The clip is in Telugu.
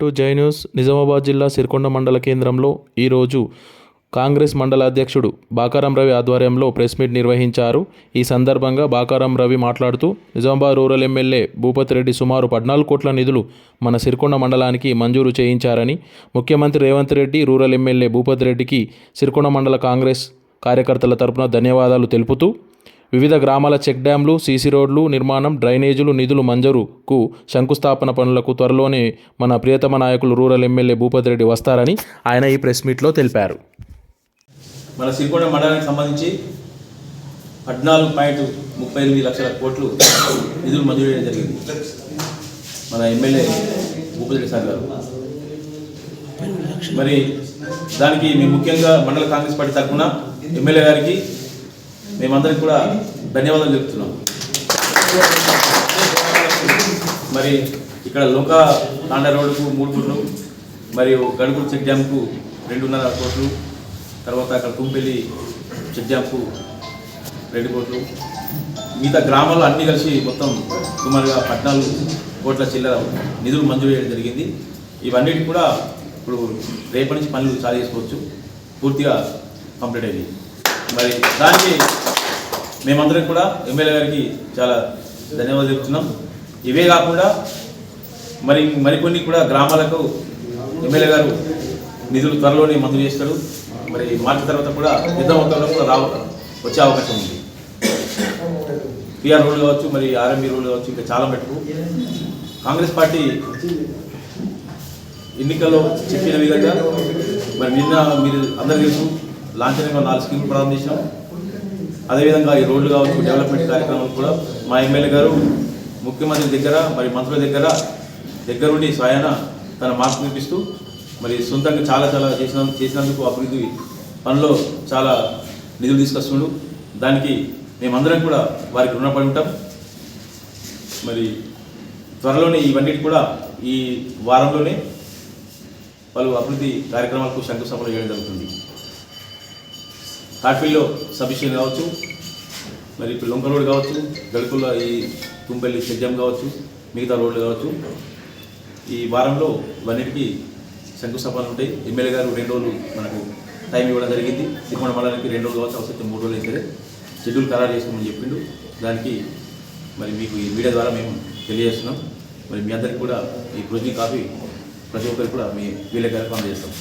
టు జై న్యూస్. నిజామాబాద్ జిల్లా సిరికొండ మండల కేంద్రంలో ఈరోజు కాంగ్రెస్ మండల అధ్యక్షుడు బాకారం రవి ఆధ్వర్యంలో ప్రెస్ మీట్ నిర్వహించారు. ఈ సందర్భంగా బాకారం రవి మాట్లాడుతూ నిజామాబాద్ రూరల్ ఎమ్మెల్యే భూపతి రెడ్డి సుమారు పద్నాలుగు కోట్ల నిధులు మన సిరికొండ మండలానికి మంజూరు చేయించారని ముఖ్యమంత్రి రేవంత్ రెడ్డి రూరల్ ఎమ్మెల్యే భూపతి రెడ్డికి సిరికొండ మండల కాంగ్రెస్ కార్యకర్తల తరపున ధన్యవాదాలు తెలుపుతూ వివిధ గ్రామాల చెక్ డ్యాంలు సీసీ రోడ్లు నిర్మాణం డ్రైనేజీలు నిధులు మంజూరుకు శంకుస్థాపన పనులకు త్వరలోనే మన ప్రియతమ నాయకులు రూరల్ ఎమ్మెల్యే భూపతి రెడ్డి వస్తారని ఆయన ఈ ప్రెస్ మీట్లో తెలిపారు. మన సిరికొండ మండలానికి సంబంధించి పద్నాలుగు పాయింట్ ముప్పై ఎనిమిది లక్షల కోట్లు నిధులు మంజూరు చేయడం జరిగింది. మన ఎమ్మెల్యే భూపతి సార్ గారు. మరి దానికి మేము ముఖ్యంగా మండల కాంగ్రెస్ పార్టీ తరఫున ఎమ్మెల్యే గారికి మేమందరికి కూడా ధన్యవాదాలు చెప్తున్నాం. మరి ఇక్కడ లోక తాండ రోడ్డుకు మూడు కోట్లు మరియు గడుగు చెక్ డ్యాంకు రెండున్నర కోట్లు తర్వాత అక్కడ కుంపెల్లి చెక్ డ్యాంకు రెండు కోట్లు. మిగతా గ్రామాల్లో అన్నీ కలిసి మొత్తం సుమారుగా పద్నాలుగు కోట్ల చిల్లర నిధులు మంజూరు చేయడం జరిగింది. ఇవన్నిటి కూడా ఇప్పుడు రేపటి నుంచి పనులు చాలా చేసుకోవచ్చు. పూర్తిగా కంప్లీట్ అయ్యింది మరి దానికి మేమందరం కూడా ఎమ్మెల్యే గారికి చాలా ధన్యవాదాలు చెప్తున్నాం. ఇవే కాకుండా మరి మరికొన్ని కూడా గ్రామాలకు ఎమ్మెల్యే గారు నిధులు త్వరలోనే మంజూరు చేస్తారు. మరి మార్చి తర్వాత కూడా పెద్ద మొత్తంలో కూడా రావ వచ్చే అవకాశం ఉంది. పిఆర్ రోడ్లు కావచ్చు మరి ఆర్ఎంబీ రోడ్లు కావచ్చు ఇంకా చాలా మటుకు. కాంగ్రెస్ పార్టీ ఎన్నికల్లో చెప్పిన విధంగా మరి నిన్న మీరు అందరు తెలుసు లాంఛనంగా నాలుగు స్కీమ్లు ప్రారంభించాం. అదేవిధంగా ఈ రోడ్లు కావచ్చు డెవలప్మెంట్ కార్యక్రమాలు కూడా మా ఎమ్మెల్యే గారు ముఖ్యమంత్రి దగ్గర మరి మంత్రుల దగ్గర దగ్గరుండి స్వయాన తన మార్పు చూపిస్తూ మరి సొంతంగా చాలా చాలా చేసిన చేసినందుకు అభివృద్ధి పనిలో చాలా నిధులు తీసుకొస్తుండు. దానికి మేమందరం కూడా వారికి రుణపడి ఉంటాం. మరి త్వరలోనే ఇవన్నీ కూడా ఈ వారంలోనే పలు అభివృద్ధి కార్యక్రమాలకు శంకుస్థాపన చేయడం జరుగుతుంది. కాట్పల్లిలో సఫిషియన్ కావచ్చు మరి ఇప్పుడు లొంక రోడ్ కావచ్చు గడుకుల్లో ఈ తుంపల్లి సెజ్జం కావచ్చు మిగతా రోడ్లు కావచ్చు. ఈ వారంలో ఇవన్నిటికీ శంకుస్థాపనలు ఉంటాయి. ఎమ్మెల్యే గారు రెండు రోజులు మనకు టైం ఇవ్వడం జరిగింది. సిరికొండ మండలానికి రెండు రోజులు కావచ్చు అవసరం మూడు రోజులు అయితే షెడ్యూల్ ఖరారు చేసుకోమని చెప్పిండు. దానికి మరి మీకు ఈ మీడియా ద్వారా మేము తెలియజేస్తున్నాం. మరి మీ అందరికి కూడా ఈ ప్రొజీ కాపీ ప్రతి ఒక్కరికి కూడా మీ వీళ్ళ గారికి అందజేస్తాం.